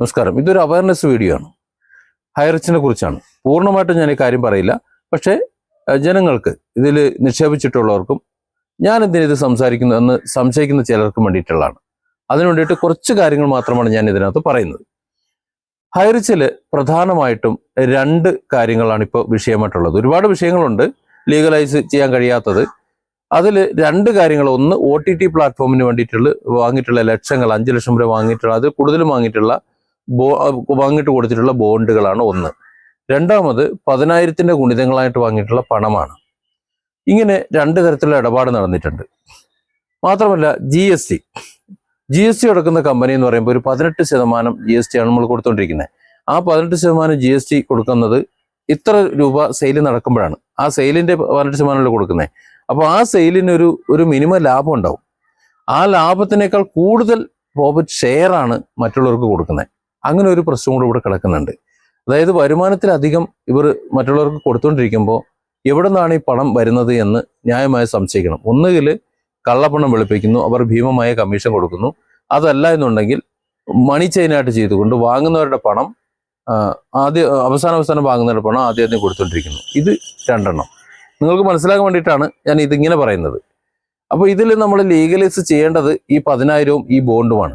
നമസ്കാരം. ഇതൊരു awareness video ആണ്. ഹൈറിച്ചിനെ കുറിച്ചാണ്. പൂർണമായിട്ടും ഞാൻ ഈ കാര്യം പറയില്ല. പക്ഷേ ജനങ്ങൾക്ക് ഇതിൽ നിക്ഷേപിച്ചിട്ടുള്ളവർക്കും ഞാൻ എന്തിനു ഇത് സംസാരിക്കുന്നു എന്ന് സംശയിക്കുന്ന ചിലർക്കും വേണ്ടിയിട്ടുള്ളതാണ്. അതിനു വേണ്ടിയിട്ട് കുറച്ച് കാര്യങ്ങൾ മാത്രമാണ് ഞാൻ ഇതിനകത്ത് പറയുന്നത്. ഹൈറിച്ചിൽ പ്രധാനമായിട്ടും രണ്ട് കാര്യങ്ങളാണ് ഇപ്പോൾ വിഷയമായിട്ടുള്ളത്. ഒരുപാട് വിഷയങ്ങളുണ്ട് ലീഗലൈസ് ചെയ്യാൻ കഴിയാത്തത്. അതിൽ രണ്ട് കാര്യങ്ങൾ. ഒന്ന് ഒ ടി ടി പ്ലാറ്റ്ഫോമിന് വേണ്ടിയിട്ടുള്ള വാങ്ങിയിട്ടുള്ള ലക്ഷങ്ങൾ അഞ്ച് ലക്ഷം രൂപ വാങ്ങിയിട്ടുള്ള അതിൽ കൂടുതലും വാങ്ങിയിട്ടുള്ള ബോ വാങ്ങിയിട്ട് കൊടുത്തിട്ടുള്ള ബോണ്ടുകളാണ് ഒന്ന്. രണ്ടാമത് പതിനായിരത്തിന്റെ ഗുണിതങ്ങളായിട്ട് വാങ്ങിയിട്ടുള്ള പണമാണ്. ഇങ്ങനെ രണ്ട് തരത്തിലുള്ള ഇടപാട് നടന്നിട്ടുണ്ട്. മാത്രമല്ല G S T G S T അടക്കുന്ന company എന്ന് പറയുമ്പോൾ ഒരു പതിനെട്ട് ശതമാനം ജി എസ് ടി ആണ് നമ്മൾ കൊടുത്തുകൊണ്ടിരിക്കുന്നത് ആ പതിനെട്ട് ശതമാനം ജി എസ് ടി കൊടുക്കുന്നത് ഇത്ര രൂപ സെയിൽ നടക്കുമ്പോഴാണ്. ആ സെയിലിന്റെ പതിനെട്ട് ശതമാനമല്ലേ കൊടുക്കുന്നത് അപ്പോൾ ആ സെയിലിന് ഒരു മിനിമം ലാഭം ഉണ്ടാവും. ആ ലാഭത്തിനേക്കാൾ കൂടുതൽ പ്രോഫിറ്റ് ഷെയർ ആണ് മറ്റുള്ളവർക്ക് കൊടുക്കുന്നത് അങ്ങനെ ഒരു പ്രശ്നം കൂടെ ഇവിടെ കിടക്കുന്നുണ്ട്. അതായത് വരുമാനത്തിലധികം ഇവർ മറ്റുള്ളവർക്ക് കൊടുത്തുകൊണ്ടിരിക്കുമ്പോൾ എവിടെ നിന്നാണ് ഈ പണം വരുന്നത് എന്ന് ന്യായമായി സംശയിക്കണം. ഒന്നുകിൽ കള്ളപ്പണം വെളുപ്പിക്കുന്നു അവർ ഭീമമായ കമ്മീഷൻ കൊടുക്കുന്നു. അതല്ല എന്നുണ്ടെങ്കിൽ മണി ചെയിനായിട്ട് ചെയ്തുകൊണ്ട് വാങ്ങുന്നവരുടെ പണം ആദ്യ അവസാന അവസാനം വാങ്ങുന്നവരുടെ പണം ആദ്യം ആദ്യം കൊടുത്തുകൊണ്ടിരിക്കുന്നു ഇത് രണ്ടെണ്ണം. നിങ്ങൾക്ക് മനസ്സിലാക്കാൻ വേണ്ടിയിട്ടാണ് ഞാൻ ഇതിങ്ങനെ പറയുന്നത്. അപ്പോൾ ഇതിൽ നമ്മൾ ലീഗലൈസ് ചെയ്യേണ്ടത് ഈ പതിനായിരവും ഈ ബോണ്ടുമാണ്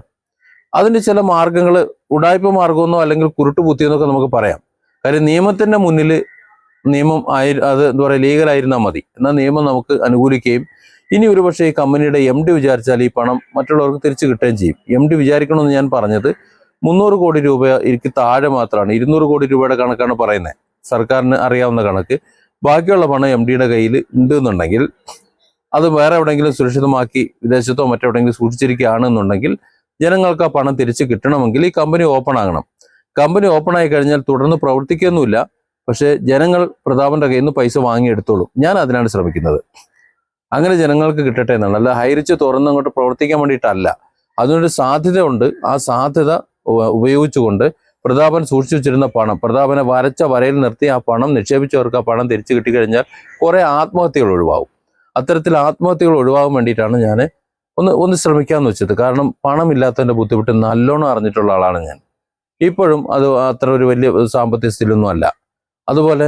അതിന് ചില മാർഗങ്ങൾ ഉടായ്പ മാർഗമെന്നോ അല്ലെങ്കിൽ കുരുട്ട് ബുദ്ധിയെന്നൊക്കെ നമുക്ക് പറയാം. കാര്യം നിയമത്തിന്റെ മുന്നിൽ നിയമം ആയി അത് എന്താ പറയുക ലീഗലായിരുന്നാൽ മതി. എന്നാൽ നിയമം നമുക്ക് അനുകൂലിക്കുകയും ഇനി ഒരുപക്ഷെ ഈ കമ്പനിയുടെ എം ഡി വിചാരിച്ചാൽ ഈ പണം മറ്റുള്ളവർക്ക് തിരിച്ചു കിട്ടുകയും ചെയ്യും. എം ഡി വിചാരിക്കണമെന്ന് ഞാൻ പറഞ്ഞത് മുന്നൂറ് കോടി രൂപ എനിക്ക് താഴെ മാത്രമാണ് ഇരുന്നൂറ് കോടി രൂപയുടെ കണക്കാണ് പറയുന്നത്. സർക്കാരിന് അറിയാവുന്ന കണക്ക്. ബാക്കിയുള്ള പണം എം ഡിയുടെ കയ്യിൽ ഉണ്ട് എന്നുണ്ടെങ്കിൽ അത് വേറെ എവിടെയെങ്കിലും സുരക്ഷിതമാക്കി വിദേശത്തോ മറ്റെവിടെയെങ്കിലും സൂക്ഷിച്ചിരിക്കുകയാണെന്നുണ്ടെങ്കിൽ ജനങ്ങൾക്ക് ആ പണം തിരിച്ച് കിട്ടണമെങ്കിൽ ഈ കമ്പനി ഓപ്പൺ ആകണം. കമ്പനി ഓപ്പൺ ആയി കഴിഞ്ഞാൽ തുടർന്ന് പ്രവർത്തിക്കൊന്നുമില്ല പക്ഷേ ജനങ്ങൾ പ്രതാപന്റെ കയ്യിൽ നിന്ന് പൈസ വാങ്ങിയെടുത്തോളും. ഞാൻ അതിനാണ് ശ്രമിക്കുന്നത്. അങ്ങനെ ജനങ്ങൾക്ക് കിട്ടട്ടെ എന്നാണ്. അല്ല ഹൈറിച്ച് തുറന്ന് അങ്ങോട്ട് പ്രവർത്തിക്കാൻ വേണ്ടിയിട്ടല്ല. അതിനൊരു സാധ്യത ഉണ്ട് ആ സാധ്യത ഉപയോഗിച്ചുകൊണ്ട് പ്രതാപൻ സൂക്ഷിച്ചു വെച്ചിരുന്ന പണം പ്രതാപനെ വരച്ച വരയിൽ നിർത്തി ആ പണം നിക്ഷേപിച്ചവർക്ക് ആ പണം തിരിച്ചു കിട്ടിക്കഴിഞ്ഞാൽ കുറെ ആത്മഹത്യകൾ ഒഴിവാകും. അത്തരത്തിൽ ആത്മഹത്യകൾ ഒഴിവാകാൻ വേണ്ടിയിട്ടാണ് ഞാൻ ഒന്ന് ഒന്ന് ശ്രമിക്കാമെന്ന് വെച്ചത്. കാരണം പണമില്ലാത്തതിന്റെ ബുദ്ധിമുട്ട് നല്ലോണം അറിഞ്ഞിട്ടുള്ള ആളാണ് ഞാൻ. ഇപ്പോഴും അത് അത്ര ഒരു വലിയ സാമ്പത്തിക സ്ഥിതിയൊന്നും അല്ല. അതുപോലെ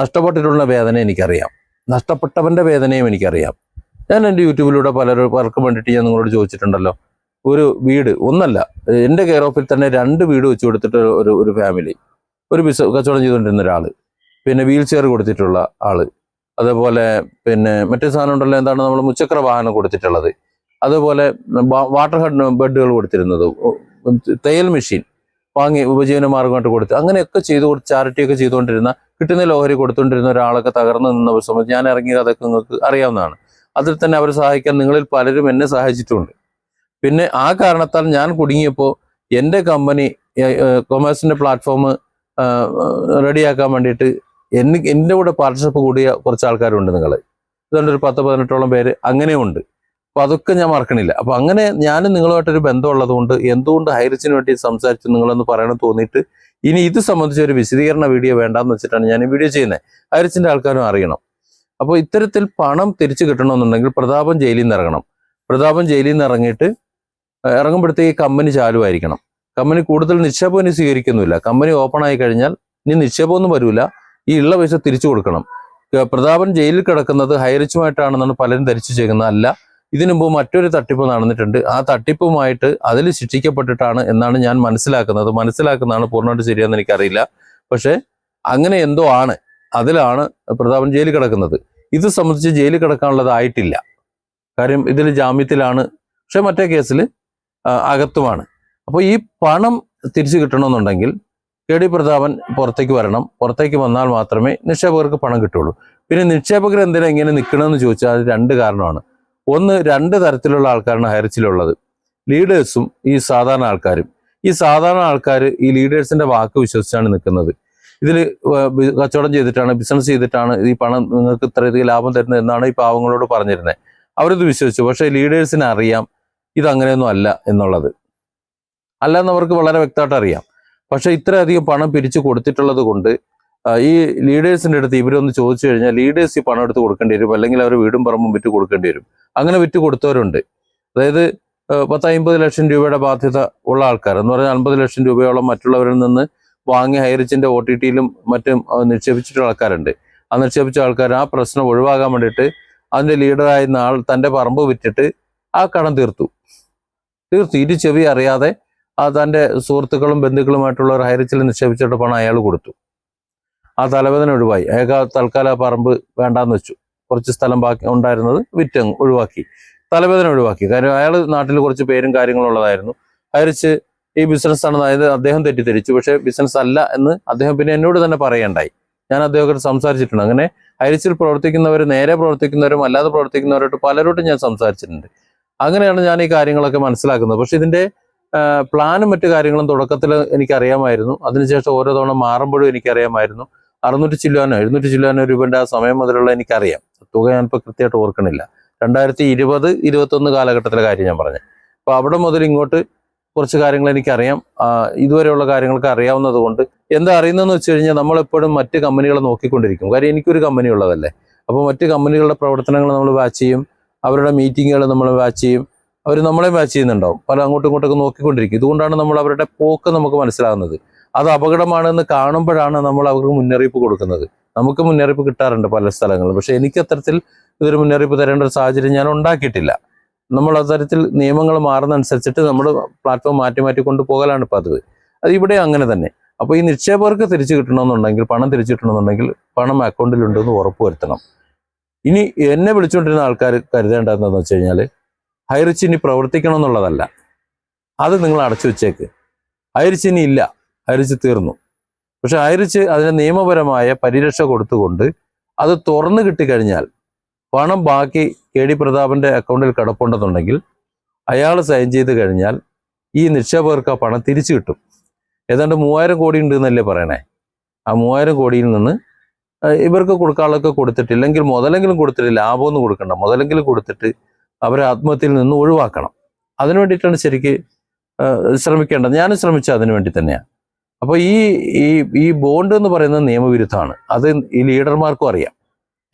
നഷ്ടപ്പെട്ടിട്ടുള്ള വേദന എനിക്കറിയാം. നഷ്ടപ്പെട്ടവന്റെ വേദനയും എനിക്കറിയാം. ഞാൻ എന്റെ യൂട്യൂബിലൂടെ പലരും പലർക്കും വേണ്ടിയിട്ട് ഞാൻ നിങ്ങളോട് ചോദിച്ചിട്ടുണ്ടല്ലോ. ഒരു വീട് ഒന്നല്ല എന്റെ കെയർ ഓഫിൽ തന്നെ രണ്ട് വീട് വെച്ച് കൊടുത്തിട്ട് ഒരു ഒരു ഫാമിലി ഒരു ബിസ് കച്ചവടം ചെയ്തുകൊണ്ടിരുന്ന ഒരാൾ പിന്നെ വീൽ ചെയർ കൊടുത്തിട്ടുള്ള ആൾ. അതേപോലെ പിന്നെ മറ്റേ സാധനം ഉണ്ടല്ലോ എന്താണ് നമ്മൾ മുച്ചക്ര വാഹനം കൊടുത്തിട്ടുള്ളത്. അതുപോലെ വാട്ടർ ഹെഡ് ബെഡുകൾ കൊടുത്തിരുന്നത്. തയ്യൽ മെഷീൻ വാങ്ങി ഉപജീവന മാർഗമായിട്ട് കൊടുത്ത് അങ്ങനെയൊക്കെ ചെയ്തു കൊടുത്ത് ചാരിറ്റിയൊക്കെ ചെയ്തുകൊണ്ടിരുന്ന കിട്ടുന്ന ലോഹരി കൊടുത്തുകൊണ്ടിരുന്ന ഒരാളൊക്കെ തകർന്നു നിന്ന ഒരു സമയത്ത് ഞാൻ ഇറങ്ങിയത് അതൊക്കെ നിങ്ങൾക്ക് അറിയാവുന്നതാണ്. അതിൽ തന്നെ അവരെ സഹായിക്കാൻ നിങ്ങളിൽ പലരും എന്നെ സഹായിച്ചിട്ടുണ്ട്. പിന്നെ ആ കാരണത്താൽ ഞാൻ കുടുങ്ങിയപ്പോൾ എന്റെ കമ്പനി കൊമേഴ്സിന്റെ പ്ലാറ്റ്ഫോം റെഡിയാക്കാൻ വേണ്ടിയിട്ട് എനിക്ക് എന്റെ കൂടെ പാർട്ട്ണർഷിപ്പ് കൂടിയ കുറച്ച് ആൾക്കാരുണ്ട് നിങ്ങൾ ഇതുകൊണ്ട് ഒരു പത്ത് പതിനെട്ടോളം പേര് അങ്ങനെയുണ്ട്. അപ്പോൾ അതൊക്കെ ഞാൻ മറക്കണില്ല. അപ്പോൾ അങ്ങനെ ഞാനും നിങ്ങളുമായിട്ടൊരു ബന്ധമുള്ളത് കൊണ്ട് എന്തുകൊണ്ട് ഹൈറിച്ചിന് വേണ്ടി സംസാരിച്ചു നിങ്ങളൊന്ന് പറയണം തോന്നിയിട്ട് ഇനി ഇത് സംബന്ധിച്ച് ഒരു വിശദീകരണ വീഡിയോ വേണ്ടാന്ന് വെച്ചിട്ടാണ് ഞാൻ ഈ വീഡിയോ ചെയ്യുന്നത് ഹൈറിച്ചിന്റെ ആൾക്കാരും അറിയണം. അപ്പോൾ ഇത്തരത്തിൽ പണം തിരിച്ചു കിട്ടണമെന്നുണ്ടെങ്കിൽ പ്രതാപം ജയിലിൽ നിന്ന് ഇറങ്ങണം. പ്രതാപം ജയിലിൽ നിന്ന് ഇറങ്ങിയിട്ട് ഇറങ്ങുമ്പോഴത്തേക്ക് കമ്പനി ചാലുമായിരിക്കണം കമ്പനി കൂടുതൽ നിക്ഷേപം ഇനി സ്വീകരിക്കുന്നില്ല കമ്പനി ഓപ്പൺ ആയി കഴിഞ്ഞാൽ ഇനി നിക്ഷേപമൊന്നും വരില്ല ഈ ഉള്ള പൈസ തിരിച്ചു കൊടുക്കണം. പ്രതാപൻ ജയിലിൽ കിടക്കുന്നത് ഹൈറിച്ചുമായിട്ടാണെന്നാണ് പലരും ധരിച്ചു ചെയ്യുന്നത് അല്ല ഇതിനു മുമ്പ് മറ്റൊരു തട്ടിപ്പ് നടന്നിട്ടുണ്ട്. ആ തട്ടിപ്പുമായിട്ട് അതിൽ ശിക്ഷിക്കപ്പെട്ടിട്ടാണ് എന്നാണ് ഞാൻ മനസ്സിലാക്കുന്നത്. മനസ്സിലാക്കുന്നതാണ് പൂർണമായിട്ട് ശരിയാണെന്ന് എനിക്കറിയില്ല. പക്ഷേ അങ്ങനെ എന്തോ ആണ്. അതിലാണ് പ്രതാപൻ ജയിലിൽ കിടക്കുന്നത്. ഇത് സംബന്ധിച്ച് ജയിലിൽ കിടക്കാനുള്ളതായിട്ടില്ല. കാര്യം ഇതിൽ ജാമ്യത്തിലാണ്. പക്ഷെ മറ്റേ കേസിൽ അകത്തുമാണ്. അപ്പോൾ ഈ പണം തിരിച്ചു കിട്ടണമെന്നുണ്ടെങ്കിൽ കെ ഡി പ്രതാപൻ പുറത്തേക്ക് വരണം. പുറത്തേക്ക് വന്നാൽ മാത്രമേ നിക്ഷേപകർക്ക് പണം കിട്ടുള്ളൂ പിന്നെ നിക്ഷേപകർ എന്തിനാ ഇങ്ങനെ നിൽക്കണമെന്ന് ചോദിച്ചാൽ അത് രണ്ട് കാരണമാണ്. ഒന്ന് രണ്ട് തരത്തിലുള്ള ആൾക്കാരാണ് ഹയർച്ചിലുള്ളത് ലീഡേഴ്സും ഈ സാധാരണ ആൾക്കാരും. ഈ സാധാരണ ആൾക്കാർ ഈ ലീഡേഴ്സിന്റെ വാക്ക് വിശ്വസിച്ചാണ് നിൽക്കുന്നത്. ഇതിൽ കച്ചവടം ചെയ്തിട്ടാണ് ബിസിനസ് ചെയ്തിട്ടാണ് ഈ പണം നിങ്ങൾക്ക് ഇത്രയധികം ലാഭം തരുന്നത് എന്നാണ് ഈ പാവങ്ങളോട് പറഞ്ഞിരുന്നത് അവരിത് വിശ്വസിച്ചു. പക്ഷേ ലീഡേഴ്സിന് അറിയാം ഇതങ്ങനെയൊന്നും അല്ല എന്നുള്ളത്. അല്ലെന്ന് അവർക്ക് വളരെ വ്യക്തമായിട്ട് അറിയാം. പക്ഷേ ഇത്രയധികം പണം പിരിച്ചു കൊടുത്തിട്ടുള്ളത് കൊണ്ട് ഈ ലീഡേഴ്സിന്റെ അടുത്ത് ഇവരൊന്ന് ചോദിച്ചു കഴിഞ്ഞാൽ ലീഡേഴ്സ് ഈ പണം എടുത്ത് കൊടുക്കേണ്ടി വരും അല്ലെങ്കിൽ അവർ വീടും പറമ്പും വിറ്റ് കൊടുക്കേണ്ടി വരും. അങ്ങനെ വിറ്റ് കൊടുത്തവരുണ്ട്. അതായത് പത്ത് അമ്പത് ലക്ഷം രൂപയുടെ ബാധ്യത ഉള്ള ആൾക്കാർ. എന്ന് പറഞ്ഞാൽ അൻപത് ലക്ഷം രൂപയോളം മറ്റുള്ളവരിൽ നിന്ന് വാങ്ങി ഹൈറിച്ചിന്റെ ഒ ടി ടിയിലും മറ്റും നിക്ഷേപിച്ചിട്ടുള്ള ആൾക്കാരുണ്ട്. ആ നിക്ഷേപിച്ച ആൾക്കാർ ആ പ്രശ്നം ഒഴിവാക്കാൻ വേണ്ടിയിട്ട് അതിന്റെ ലീഡറായിരുന്ന ആൾ തന്റെ പറമ്പ് വിറ്റിട്ട് ആ കടം തീർത്തു. തീർത്തു. ഇരു ചെവി അറിയാതെ ആ തന്റെ സുഹൃത്തുക്കളും ബന്ധുക്കളുമായിട്ടുള്ള ഒരു ഹൈറിച്ചിൽ നിക്ഷേപിച്ചിട്ട് പണം അയാൾ കൊടുത്തു. ആ തലവേദന ഒഴിവായി. അയാൾക്ക് തൽക്കാലം ആ പറമ്പ് വേണ്ടാന്ന് വെച്ചു. കുറച്ച് സ്ഥലം ബാക്കി ഉണ്ടായിരുന്നത് വിറ്റങ്ങ് ഒഴിവാക്കി. തലവേദന ഒഴിവാക്കി. കാര്യം അയാൾ നാട്ടിൽ കുറച്ച് പേരും കാര്യങ്ങളും ഉള്ളതായിരുന്നു. അയച്ച് ഈ ബിസിനസ് ആണ് അതായത് അദ്ദേഹം തെറ്റിദ്ധരിച്ചു. പക്ഷേ ബിസിനസ് അല്ല എന്ന് അദ്ദേഹം പിന്നെ എന്നോട് തന്നെ പറയണ്ടായി. ഞാൻ അദ്ദേഹത്തോട് സംസാരിച്ചിട്ടുണ്ട്. അങ്ങനെ അയച്ചിൽ പ്രവർത്തിക്കുന്നവർ നേരെ പ്രവർത്തിക്കുന്നവരും അല്ലാതെ പ്രവർത്തിക്കുന്നവരോട്ട് പലരോട്ടും ഞാൻ സംസാരിച്ചിട്ടുണ്ട്. അങ്ങനെയാണ് ഞാൻ ഈ കാര്യങ്ങളൊക്കെ മനസ്സിലാക്കുന്നത്. പക്ഷെ ഇതിന്റെ പ്ലാനും മറ്റു കാര്യങ്ങളും തുടക്കത്തിൽ എനിക്കറിയാമായിരുന്നു. അതിനുശേഷം ഓരോ തവണ മാറുമ്പോഴും എനിക്കറിയാമായിരുന്നു. അറുന്നൂറ്റി ചില്ലാനോ എഴുന്നൂറ്റി ചില്ലാനോ രൂപേന്റെ ആ സമയം മുതലുള്ള എനിക്കറിയാം. തുക ഞാനിപ്പോൾ കൃത്യമായിട്ട് ഓർക്കണില്ല. രണ്ടായിരത്തി ഇരുപത് ഇരുപത്തൊന്ന് കാലഘട്ടത്തിലെ കാര്യം ഞാൻ പറഞ്ഞു. അപ്പോൾ അവിടെ മുതൽ ഇങ്ങോട്ട് കുറച്ച് കാര്യങ്ങൾ എനിക്കറിയാം. ഇതുവരെയുള്ള കാര്യങ്ങൾക്ക് അറിയാവുന്നത് കൊണ്ട് എന്താ അറിയുന്നതെന്ന് വെച്ച് കഴിഞ്ഞാൽ നമ്മളെപ്പോഴും മറ്റ് കമ്പനികളെ നോക്കിക്കൊണ്ടിരിക്കും. കാര്യം എനിക്കൊരു കമ്പനി ഉള്ളതല്ലേ. അപ്പോൾ മറ്റ് കമ്പനികളുടെ പ്രവർത്തനങ്ങൾ നമ്മൾ വാച്ച് ചെയ്യും. അവരുടെ മീറ്റിങ്ങുകൾ നമ്മൾ വാച്ച് ചെയ്യും. അവർ നമ്മളെ വാച്ച് ചെയ്യുന്നുണ്ടാവും. പല അങ്ങോട്ടും ഇങ്ങോട്ടൊക്കെ നോക്കിക്കൊണ്ടിരിക്കും. ഇതുകൊണ്ടാണ് നമ്മൾ അവരുടെ പോക്ക് നമുക്ക് മനസ്സിലാകുന്നത്. അത് അപകടമാണെന്ന് കാണുമ്പോഴാണ് നമ്മൾ അവർക്ക് മുന്നറിയിപ്പ് കൊടുക്കുന്നത്. നമുക്ക് മുന്നറിയിപ്പ് കിട്ടാറുണ്ട് പല സ്ഥലങ്ങളിലും. പക്ഷെ എനിക്ക് അത്തരത്തിൽ ഇതൊരു മുന്നറിയിപ്പ് തരേണ്ട ഒരു സാഹചര്യം ഞാൻ ഉണ്ടാക്കിയിട്ടില്ല. നമ്മൾ അത്തരത്തിൽ നിയമങ്ങൾ മാറുന്നതനുസരിച്ചിട്ട് നമ്മൾ പ്ലാറ്റ്ഫോം മാറ്റി മാറ്റി കൊണ്ടുപോകലാണ് പതിവ്. അത് ഇവിടെ അങ്ങനെ തന്നെ. അപ്പോൾ ഈ നിക്ഷേപകർക്ക് തിരിച്ചു കിട്ടണമെന്നുണ്ടെങ്കിൽ പണം തിരിച്ചു കിട്ടണമെന്നുണ്ടെങ്കിൽ പണം അക്കൗണ്ടിലുണ്ടെന്ന് ഉറപ്പുവരുത്തണം ഇനി എന്നെ വിളിച്ചുകൊണ്ടിരുന്ന ആൾക്കാർ കരുതേണ്ടതെന്ന് വെച്ച് കഴിഞ്ഞാൽ ഹൈറിച്ച് ഇനി പ്രവർത്തിക്കണം എന്നുള്ളതല്ല അത് നിങ്ങൾ അടച്ചു വെച്ചേക്ക്. ഹൈറിച്ച് ഇനി ഇല്ല. ഹൈറിച്ച് തീർന്നു. പക്ഷെ അരിച്ച് അതിന് നിയമപരമായ പരിരക്ഷ കൊടുത്തുകൊണ്ട് അത് തുറന്നു കിട്ടിക്കഴിഞ്ഞാൽ പണം ബാക്കി കെ ഡി പ്രതാപന്റെ അക്കൗണ്ടിൽ കിടപ്പുണ്ടെന്നുണ്ടെങ്കിൽ അയാൾ സൈൻ ചെയ്ത് കഴിഞ്ഞാൽ ഈ നിക്ഷേപകർക്ക് ആ പണം തിരിച്ചു കിട്ടും. ഏതാണ്ട് മൂവായിരം കോടി ഉണ്ട് എന്നല്ലേ പറയണേ? ആ മൂവായിരം കോടിയിൽ നിന്ന് ഇവർക്ക് കൊടുക്കാളൊക്കെ കൊടുത്തിട്ടില്ലെങ്കിൽ മുതലെങ്കിലും കൊടുത്തിട്ട് ലാഭമൊന്നും കൊടുക്കണ്ട. മുതലെങ്കിലും കൊടുത്തിട്ട് അവരെ ആത്മഹത്യയിൽ നിന്ന് ഒഴിവാക്കണം. അതിനു വേണ്ടിയിട്ടാണ് ശരിക്ക് ശ്രമിക്കേണ്ടത്. ഞാനും ശ്രമിച്ചത് അതിനു വേണ്ടി തന്നെയാണ്. അപ്പോൾ ഈ ഈ ഈ ബോണ്ട് എന്ന് പറയുന്നത് നിയമവിരുദ്ധമാണ്. അത് ഈ ലീഡർമാർക്കും അറിയാം.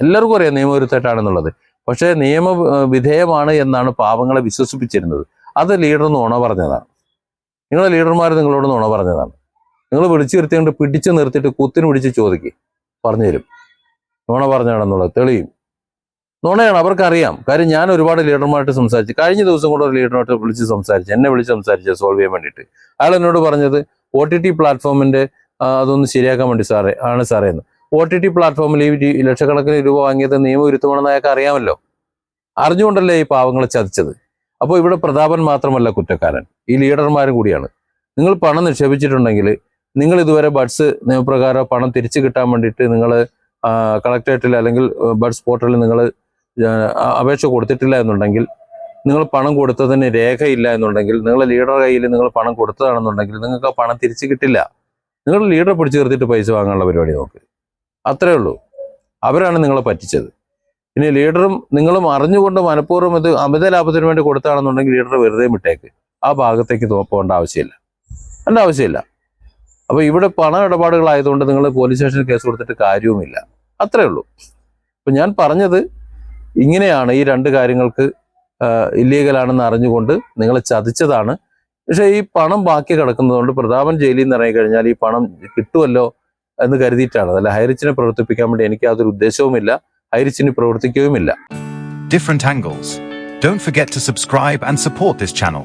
എല്ലാവർക്കും അറിയാം നിയമവിരുദ്ധമായിട്ടാണെന്നുള്ളത്. പക്ഷേ നിയമ വിധേയമാണ് എന്നാണ് പാവങ്ങളെ വിശ്വസിപ്പിച്ചിരുന്നത്. അത് ലീഡർ നുണ പറഞ്ഞതാണ്. നിങ്ങളെ ലീഡർമാർ നിങ്ങളോട് നുണ പറഞ്ഞതാണ്. നിങ്ങൾ വിളിച്ചു നിർത്തിയിട്ട് പിടിച്ചു നിർത്തിയിട്ട് കുത്തിന് പിടിച്ച് ചോദിക്കും. പറഞ്ഞുതരും. നുണ പറഞ്ഞാണെന്നുള്ളത് തെളിയും. നുണയാണ് അവർക്കറിയാം. കാര്യം ഞാൻ ഒരുപാട് ലീഡർമാരായിട്ട് സംസാരിച്ചു കഴിഞ്ഞ ദിവസം കൂടെ ഒരു ലീഡറുമായിട്ട് വിളിച്ച് സംസാരിച്ചു എന്നെ വിളിച്ച് സംസാരിച്ചു സോൾവ് ചെയ്യാൻ വേണ്ടിയിട്ട്. അയാൾ എന്നോട് പറഞ്ഞത് ഒ ടി ടി പ്ലാറ്റ്ഫോമിന്റെ ആ, അതൊന്ന് ശരിയാക്കാൻ വേണ്ടി സാറേ ആണ് സാറേ എന്ന്. ഒ ടി ടി പ്ലാറ്റ്ഫോമിൽ ഈ ലക്ഷക്കണക്കിന് രൂപ വാങ്ങിയത് നിയമവിരുദ്ധമാണെന്ന് അയാൾക്ക് അറിയാമല്ലോ? അറിഞ്ഞുകൊണ്ടല്ലേ ഈ പാവങ്ങളെ ചതിച്ചത്? അപ്പോൾ ഇവിടെ പ്രതാപൻ മാത്രമല്ല കുറ്റക്കാരൻ. ഈ ലീഡർമാരും കൂടിയാണ്. നിങ്ങൾ പണം നിക്ഷേപിച്ചിട്ടുണ്ടെങ്കിൽ നിങ്ങൾ ഇതുവരെ ബഡ്സ് നിയമപ്രകാരം പണം തിരിച്ചു കിട്ടാൻ വേണ്ടിയിട്ട് നിങ്ങൾ കളക്ടറേറ്റിൽ അല്ലെങ്കിൽ ബഡ്സ് പോർട്ടലിൽ നിങ്ങൾ അപേക്ഷ കൊടുത്തിട്ടില്ല എന്നുണ്ടെങ്കിൽ നിങ്ങൾ പണം കൊടുത്തതിന് രേഖയില്ല എന്നുണ്ടെങ്കിൽ നിങ്ങൾ ലീഡർ കയ്യിൽ നിങ്ങൾ പണം കൊടുത്തതാണെന്നുണ്ടെങ്കിൽ നിങ്ങൾക്ക് ആ പണം തിരിച്ചു കിട്ടില്ല. നിങ്ങൾ ലീഡറെ പിടിച്ചു നിർത്തിയിട്ട് പൈസ വാങ്ങാനുള്ള പരിപാടി നോക്ക്. അത്രേ ഉള്ളൂ. അവരാണ് നിങ്ങളെ പറ്റിച്ചത്. ഇനി ലീഡറും നിങ്ങളും അറിഞ്ഞുകൊണ്ട് മനഃപൂർവം ഇത് അമിത ലാഭത്തിന് വേണ്ടി കൊടുത്താണെന്നുണ്ടെങ്കിൽ ലീഡർ വെറുതെ വിട്ടേക്ക്. ആ ഭാഗത്തേക്ക് പോകേണ്ട ആവശ്യമില്ല. അതിന്റെ ആവശ്യമില്ല. അപ്പോൾ ഇവിടെ പണ ഇടപാടുകളായതുകൊണ്ട് നിങ്ങൾ പോലീസ് സ്റ്റേഷനിൽ കേസ് കൊടുത്തിട്ട് കാര്യവുമില്ല. അത്രേ ഉള്ളൂ. അപ്പം ഞാൻ പറഞ്ഞത് ഇങ്ങനെയാണ് ഈ രണ്ട് കാര്യങ്ങൾക്ക് ഇല്ലീഗലാണെന്ന് അറിഞ്ഞുകൊണ്ട് നിങ്ങളെ ചതിച്ചതാണ് പക്ഷേ ഈ പണം ബാക്കി കിടക്കുന്നതുകൊണ്ട് പ്രതാപൻ ജയിലിൽ നിന്ന് ഇറങ്ങി കഴിഞ്ഞാൽ ഈ പണം കിട്ടുമല്ലോ എന്ന് കരുതിയിട്ടാണ് അതല്ല ഹൈറിച്ചിനെ പ്രവർത്തിപ്പിക്കാൻ വേണ്ടി എനിക്ക് യാതൊരു ഉദ്ദേശവുമില്ല ഹൈറിച്ചിന് പ്രവർത്തിക്കുകയുമില്ല different angles. Don't forget to subscribe and support this channel.